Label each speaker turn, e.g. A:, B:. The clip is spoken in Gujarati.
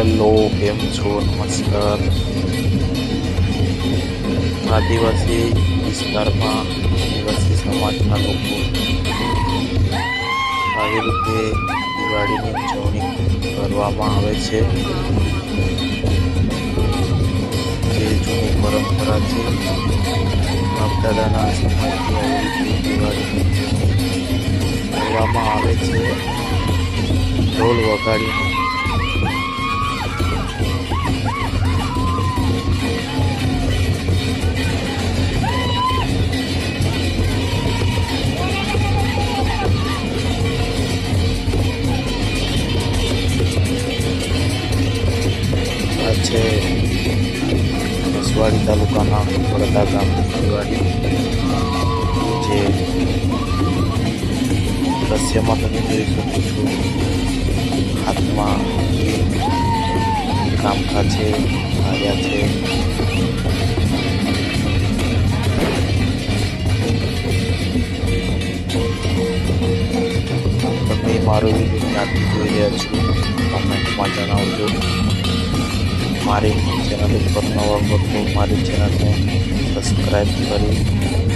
A: હેલો કેમ છો? નમસ્કાર. આદિવાસી વિસ્તારમાં આદિવાસી સમાજના લોકો આવી રીતે દિવાળીની ઉજવણી કરવામાં આવે છે. જે જૂની પરંપરા છે, બાપદાદાના સમયથી આવી રીતે દિવાળીની ઉજવણી કરવામાં આવે છે. ઢોલ વગાડીને છે. નસવાડી તાલુકાના વડદા ગામની દિવાળી જે દ્રશ્યમાં તમે જોઈ શકો છો. હાથમાં કામકા છે આવ્યા છે. તમે મારું વીડિયો ક્યાંથી જોઈ રહ્યા છો? કમેન્ટમાં જણાવજો. મારી ચેનલ ઉપર નવા હો મારી ચેનલને સબસ્ક્રાઈબ કરી